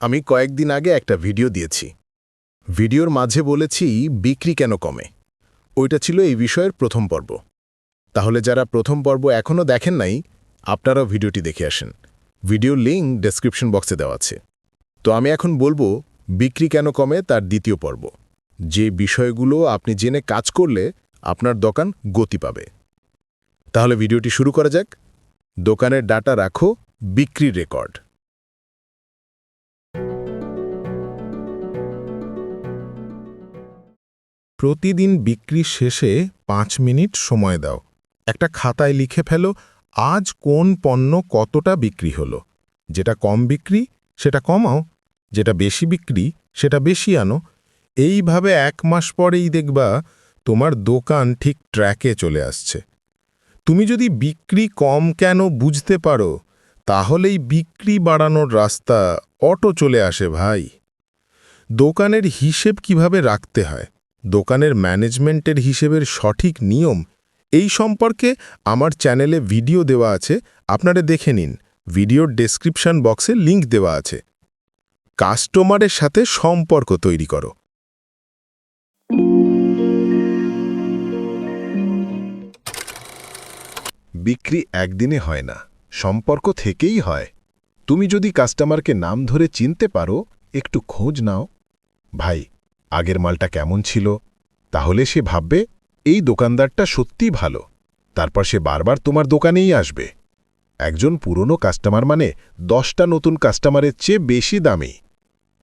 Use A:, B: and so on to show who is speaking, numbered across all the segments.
A: আমি কয়েকদিন আগে একটা ভিডিও দিয়েছি। ভিডিওর মাঝে বলেছি, বিক্রি কেন কমে? ওইটা ছিল এই বিষয়ের প্রথম পর্ব। তাহলে যারা প্রথম পর্ব এখনও দেখেন নাই, আপনারাও ভিডিওটি দেখে আসেন। ভিডিও লিঙ্ক ডেসক্রিপশন বক্সে দেওয়া আছে। তো আমি এখন বলব, বিক্রি কেন কমে তার দ্বিতীয় পর্ব। যে বিষয়গুলো আপনি জেনে কাজ করলে আপনার দোকান গতি পাবে। তাহলে ভিডিওটি শুরু করা যাক। দোকানের ডাটা রাখো, বিক্রির রেকর্ড।
B: প্রতিদিন বিক্রি শেষে পাঁচ মিনিট সময় দাও। একটা খাতায় লিখে ফেলো, আজ কোন পণ্য কতটা বিক্রি হলো? যেটা কম বিক্রি, সেটা কমাও। যেটা বেশি বিক্রি, সেটা বেশি আনো। এইভাবে এক মাস পরেই দেখবা তোমার দোকান ঠিক ট্র্যাকে চলে আসছে। তুমি যদি বিক্রি কম কেন বুঝতে পারো, তাহলেই বিক্রি বাড়ানোর রাস্তা অটো চলে আসে ভাই। দোকানের হিসেব কীভাবে রাখতে হয়? দোকানের ম্যানেজমেন্টের হিসেবের সঠিক নিয়ম এই সম্পর্কে আমার চ্যানেলে ভিডিও দেওয়া আছে, আপনারা দেখে নিন। ভিডিওর ডেসক্রিপশন বক্সে লিংক দেওয়া আছে। কাস্টমারের সাথে সম্পর্ক তৈরি করো।
A: বিক্রি একদিনে হয় না, সম্পর্ক থেকেই হয়। তুমি যদি কাস্টমারকে নাম ধরে চিনতে পারো, একটু খোঁজ নাও। ভাই আগের মালটা কেমন ছিল, তাহলে সে ভাববে, এই দোকানদারটা সত্যিই ভালো। তারপর সে বারবার তোমার দোকানেই আসবে। একজন পুরনো কাস্টমার মানে দশটা নতুন কাস্টমারের চেয়ে বেশি দামি।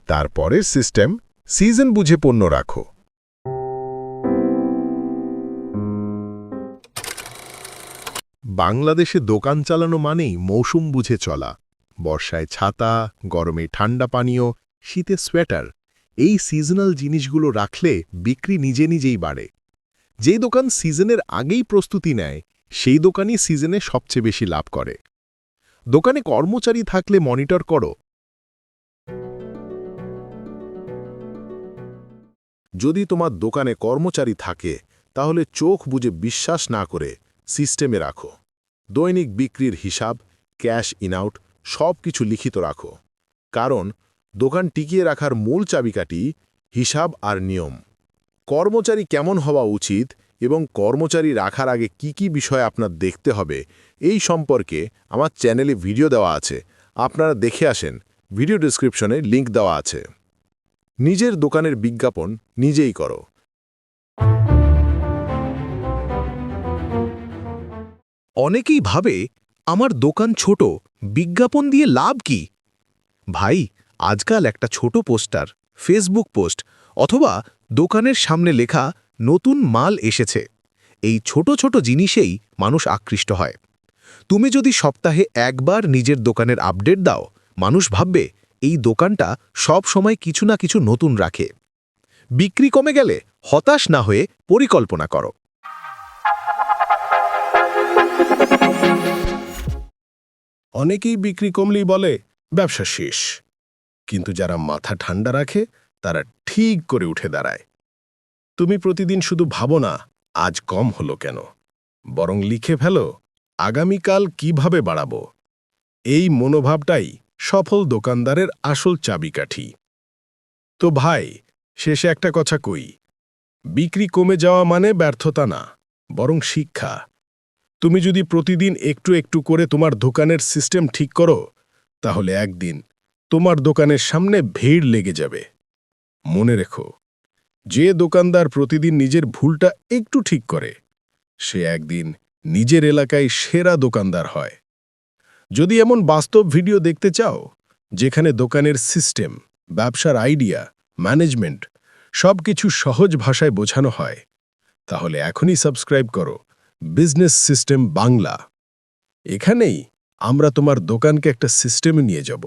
A: তারপরের সিস্টেম, সিজন বুঝে পণ্য রাখো। বাংলাদেশে দোকান চালানো মানেই মৌসুম বুঝে চলা। বর্ষায় ছাতা, গরমে ঠান্ডা পানীয়, শীতে সোয়েটার এই সিজনাল জিনিসগুলো রাখলে বিক্রি নিজে নিজেই বাড়ে। যে দোকান সিজনের আগেই প্রস্তুতি নেয়, সেই দোকানই সিজনে সবচেয়ে বেশি লাভ করে। দোকানে কর্মচারী থাকলে মনিটর করো। যদি তোমার দোকানে কর্মচারী থাকে, তাহলে চোখ বুঝে বিশ্বাস না করে সিস্টেমে রাখো। দৈনিক বিক্রির হিসাব ক্যাশ ইনআউট সব কিছু লিখিত রাখো। কারণ দোকান টিকিয়ে রাখার মূল চাবিকাঠি, হিসাব আর নিয়ম। কর্মচারী কেমন হওয়া উচিত এবং কর্মচারী রাখার আগে কি কি বিষয় আপনার দেখতে হবে, এই সম্পর্কে আমার চ্যানেলে ভিডিও দেওয়া আছে। আপনারা দেখে আসেন, ভিডিও ডিসক্রিপশনে লিংক দেওয়া আছে। নিজের দোকানের বিজ্ঞাপন নিজেই করো।
C: অনেকেই ভাবে, আমার দোকান ছোট, বিজ্ঞাপন দিয়ে লাভ কি? ভাই আজকাল একটা ছোট পোস্টার, ফেসবুক পোস্ট অথবা দোকানের সামনে লেখা নতুন মাল এসেছে। এই ছোট ছোট জিনিসেই মানুষ আকৃষ্ট হয়। তুমি যদি সপ্তাহে একবার নিজের দোকানের আপডেট দাও, মানুষ ভাববে এই দোকানটা সব সময় কিছু না কিছু নতুন রাখে। বিক্রি কমে গেলে হতাশ না হয়ে পরিকল্পনা করো।
B: অনেকেই বিক্রি কমলেই বলে, ব্যবসা শেষ। কিন্তু যারা মাথা ঠান্ডা রাখে, তারা ঠিক করে উঠে দাঁড়ায়। তুমি প্রতিদিন শুধু ভাবো না, আজ কম হলো কেন? বরং লিখে ফেলো, আগামীকাল কীভাবে বাড়াবো? এই মনোভাবটাই সফল দোকানদারের আসল চাবিকাঠি। তো ভাই, শেষে একটা কথা কই। বিক্রি কমে যাওয়া মানে ব্যর্থতা না, বরং শিক্ষা। তুমি যদি প্রতিদিন একটু একটু করে তোমার দোকানের সিস্টেম ঠিক করো, তাহলে একদিন তোমার দোকানের সামনে ভিড় লেগে যাবে। মনে রেখো, যে দোকানদার প্রতিদিন নিজের ভুলটা একটু ঠিক করে, সে একদিন নিজের এলাকায় সেরা দোকানদার হয়। যদি এমন বাস্তব ভিডিও দেখতে চাও, যেখানে দোকানের সিস্টেম, ব্যবসার আইডিয়া, ম্যানেজমেন্ট সব কিছু সহজ ভাষায় বোঝানো হয়, তাহলে এখনই সাবস্ক্রাইব করো বিজনেস সিস্টেম বাংলা। এখানেই আমরা তোমার দোকানকে একটা সিস্টেমে নিয়ে যাব।